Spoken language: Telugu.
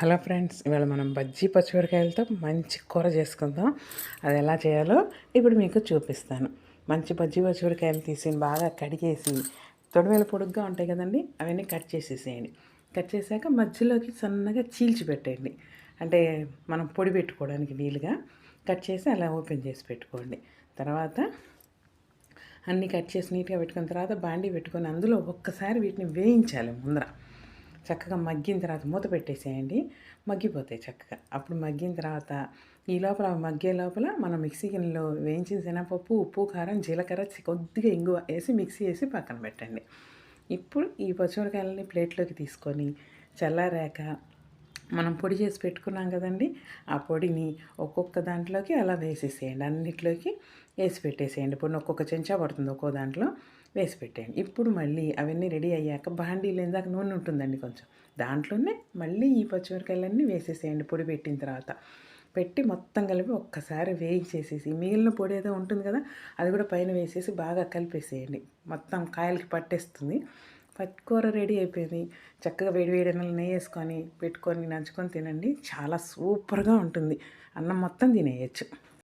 హలో ఫ్రెండ్స్ ఇవాళ మనం బజ్జీ పచ్చిమిరకాయలతో మంచి కూర చేసుకుందాం. అది ఎలా చేయాలో ఇప్పుడు మీకు చూపిస్తాను. మంచి బజ్జీ పచ్చిమిరకాయలు తీసి బాగా కడిగేసి తొడివేల పొడుగ్గా ఉంటాయి కదండి అవన్నీ కట్ చేసేసేయండి. కట్ చేశాక మధ్యలోకి సన్నగా చీల్చి పెట్టండి అంటే మనం పొడి పెట్టుకోవడానికి వీలుగా కట్ చేసి అలా ఓపెన్ చేసి పెట్టుకోండి. తర్వాత అన్నీ కట్ చేసి నీట్గా పెట్టుకున్న తర్వాత బాండీ పెట్టుకొని అందులో ఒక్కసారి వీటిని వేయించాలి ముందర. చక్కగా మగ్గిన తర్వాత మూత పెట్టేసేయండి. మగ్గిపోతాయి చక్కగా. అప్పుడు మగ్గిన తర్వాత ఈ లోపల మగ్గే లోపల మనం మిక్సీ గిన్నెలో వేయించిన శనగపప్పు ఉప్పు కారం జీలకర్ర కొద్దిగా ఇంగువ వేసి మిక్సీ వేసి పక్కన పెట్టండి. ఇప్పుడు ఈ పచ్చిమిరకాయలని ప్లేట్లోకి తీసుకొని చల్లారాక మనం పొడి చేసి పెట్టుకున్నాం కదండి ఆ పొడిని ఒక్కొక్క దాంట్లోకి అలా వేసేసేయండి. అన్నిట్లోకి వేసి పెట్టేసేయండి. పొడిని ఒక్కొక్క చెంచా పడుతుంది ఒక్కో దాంట్లో వేసి పెట్టేయండి. ఇప్పుడు మళ్ళీ అవన్నీ రెడీ అయ్యాక బాండీలు ఇందాక నూనె ఉంటుందండి కొంచెం. దాంట్లోనే మళ్ళీ ఈ పచ్చిమిరకాయలన్నీ వేసేసేయండి పొడి పెట్టిన తర్వాత. పెట్టి మొత్తం కలిపి ఒక్కసారి వేయించేసేసి మిగిలిన పొడి ఏదో ఉంటుంది కదా అది కూడా పైన వేసేసి బాగా కలిపేసేయండి. మొత్తం కాయలకి పట్టేస్తుంది. పచ్చికూర రెడీ అయిపోయింది. చక్కగా వేడి వేడి అన్నంలో నెయ్యి వేసుకొని పెట్టుకొని నంచుకొని తినండి. చాలా సూపర్గా ఉంటుంది. అన్నం మొత్తం తినేయచ్చు.